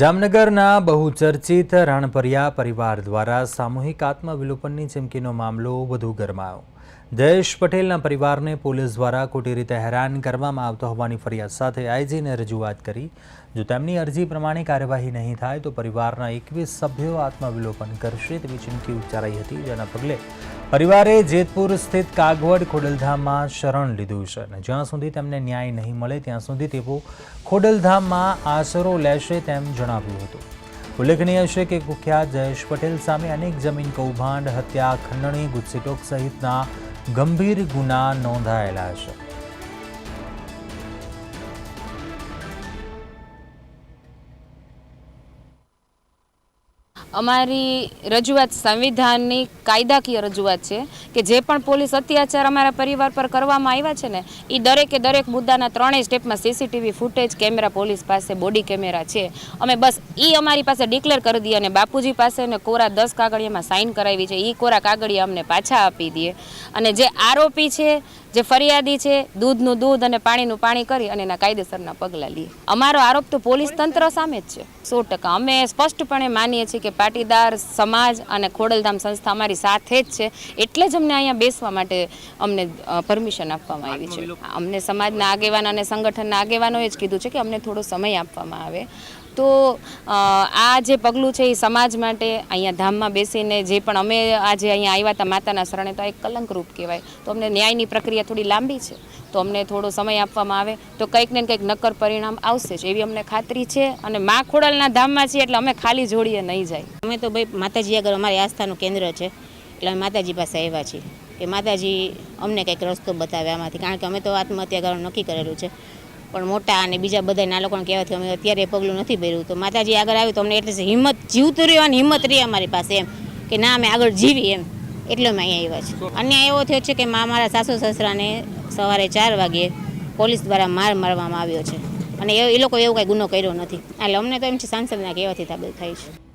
જામનગરના બહુચર્ચિત રાણપરિયા પરિવાર દ્વારા સામૂહિક આત્મવિલોપનની ચીમકીનો મામલો વધુ ગરમાયો. જયેશ પટેલના પરિવારને પોલીસ દ્વારા ખોટી રીતે હેરાન કરવામાં આવતો હોવાની ફરિયાદ સાથે આઈજીને રજૂઆત કરી. જો તેમની અરજી પ્રમાણે કાર્યવાહી નહીં થાય તો પરિવારના એકવીસ સભ્યો આત્મવિલોપન કરશે તેવી ચીમકી ઉચ્ચારાઈ હતી. જેના પગલે પરિવારે જેતપુર સ્થિત કાગવડ ખોડલધામમાં શરણ લીધું છે અને જ્યાં સુધી તેમને ન્યાય નહીં મળે, ત્યાં સુધી તેઓ ખોડલધામમાં આશરો લેશે તેમ જણાવ્યું હતું. ઉલ્લેખનીય છે કે કુખ્યાત જયેશ પટેલ સામે અનેક જમીન કૌભાંડ, હત્યા, ખંડણી, ગુજસીટોક સહિતના ગંભીર ગુના નોંધાયેલા છે. અમારી રજૂઆત સંવિધાનની કાયદાકીય રજૂઆત છે કે જે પણ પોલીસ અત્યાચાર અમારા પરિવાર પર કરવામાં આવ્યા છે ને એ દરેકે દરેક મુદ્દાના ત્રણેય સ્ટેપમાં સીસીટીવી ફૂટેજ, કેમેરા, પોલીસ પાસે બોડી કેમેરા છે. અમે બસ એ અમારી પાસે ડિક્લેર કરી દઈએ અને બાપુજી પાસે ને કોરા દસ કાગળિયામાં સાઇન કરાવી છે. એ કોરા કાગળિયા અમને પાછા આપી દઈએ અને જે આરોપી છે જે ફરિયાદી છે, દૂધનું દૂધ અને પાણીનું પાણી કરી અને એના કાયદેસરના પગલાં લઈએ અમારો આરોપ તો પોલીસ તંત્ર સામે જ છે. સો ટકા. અમે સ્પષ્ટપણે માનીએ છીએ કે પાટીદાર સમાજ અને ખોડલધામ સંસ્થા અમારી સાથે જ છે. એટલે જ અમને અહીંયા બેસવા માટે અમને પરમિશન આપવામાં આવી છે. અમને સમાજના આગેવાન અને સંગઠનના આગેવાનોએ જ કીધું છે કે અમને થોડો સમય આપવામાં આવે. તો આ જે પગલું છે એ સમાજ માટે અહીંયા ધામમાં બેસીને જે પણ અમે આજે અહીંયા આવ્યા હતા માતાના શરણે, તો આ એક કલંકરૂપ કહેવાય. તો અમને ન્યાયની પ્રક્રિયા થોડી લાંબી છે. તો અમને થોડો સમય આપવામાં આવે. તો કંઈક ને કંઈક નક્કર પરિણામ આવશે જ. એવી અમને ખાતરી છે અને મા ખોડલના ધામમાં છીએ એટલે અમે ખાલી જોડીએ નહીં જાય. અમે તો ભાઈ માતાજી આગળ અમારી આસ્થાનું કેન્દ્ર છે. એટલે અમે માતાજી પાસે આવ્યા છીએ. કે માતાજી અમને કંઈક રસ્તો બતાવે આમાંથી. કારણ કે અમે તો આત્મહત્યા કરવાનું નક્કી કરેલું છે. પણ મોટા અને બીજા બધા ના લોકોને કહેવાથી અમે અત્યારે પગલું નથી ભર્યું. તો માતાજી આગળ આવ્યું તો અમને એટલે હિંમત જીવતું રહેવાની હિંમત રહી અમારી પાસે એમ કે ના, અમે આગળ જીવી એમ. એટલે અમે અહીંયા આવ્યા છીએ. અન્યાય એવો થયો છે કે મા મારા સાસુ સસરાને સવારે ચાર વાગ્યે પોલીસ દ્વારા માર મારવામાં આવ્યો છે. અને એ લોકો એવો કાંઈ ગુનો કર્યો નથી. એટલે અમને તો એમ છે સાંસદના કહેવાથી તાબેલ થાય છે.